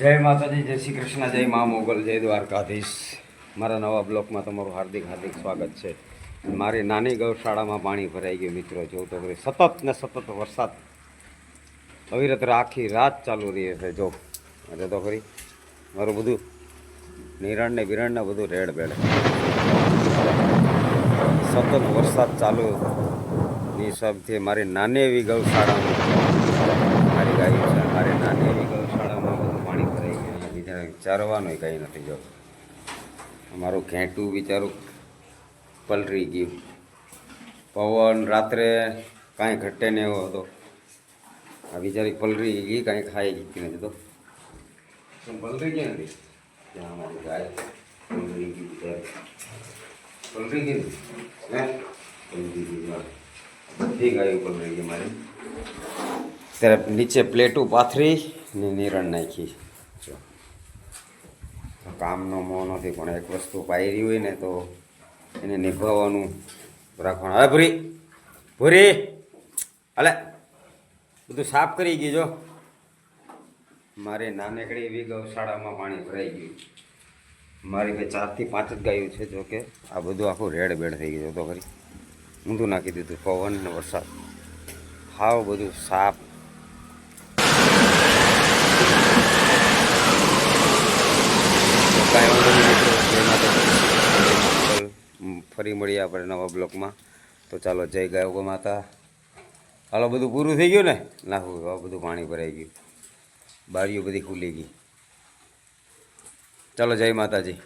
જય માતાજી, જય શ્રી કૃષ્ણ, જય મા મોગલ, જય દ્વારકાધીશ. મારા નવા બ્લોકમાં તમારું હાર્દિક હાર્દિક સ્વાગત છે. મારી નાની ગૌશાળામાં પાણી ભરાઈ ગયું મિત્રો, જો તો સતત ને સતત વરસાદ. અવિરત આખી રાત ચાલુ રહી છે, જો. અરે તો ખરી મારું બધું નિરણ ને બિરણ ને બધું રેડ બેડ. સતત વરસાદ ચાલુ ની હિસાબથી મારી નાની એવી ગૌશાળામાં મારી ગાયો છે મારી નાની એવી ગૌશાળામાં બધું પાણી ભરાઈ ગયું બીજા ચારવાનું કંઈ નથી જો. અમારું ઘેંટું બિચારું પલરી ગયું. પવન રાત્રે કાંઈ ઘટે ને એવો હતો. આ બિચારી પલરી ગઈ કાંઈ ખાઈ ગઈ નથી તો. પલરી ગઈ નથી? ત્યાં અમારી ગાય પલરી ગઈ બિચારી. પલરી ગઈ? હે? પલરી ગઈ મારી. બધી ગાયો પલરી ગઈ મારી. ત્યારે નીચે પ્લેટું પાથરી ને નિરણ નાખી. કામનો મોહ નથી, પણ એક વસ્તુ પાયરી હોય ને તો એને નિભાવવાનું રાખવાનું. હવે ભૂરી ભૂરી, અલે, બધું સાફ કરી ગયું જો મારે નાનકડી એવી ગૌશાળામાં પાણી ભરાઈ ગયું. મારી બે ચારથી પાંચ જ ગાયું છે જોકે આ બધું આખું રેડ બેડ થઈ ગયું તો ખરી. ઊંધું નાખી દીધું, પવન ને વરસાદ. હાવ બધું સાફ તો કાંઈ વાંધો નહીં મિત્રો જય માતાજી. ફરી મળીએ આપણે નવા બ્લોકમાં. તો ચાલો, જય ગાયો માતા. હાલો, બધું પૂરું થઈ ગયું ને? નાખું હવે બધું પાણી ભરાઈ ગયું. બારીઓ બધી ખુલી ગઈ. ચાલો, જય માતાજી.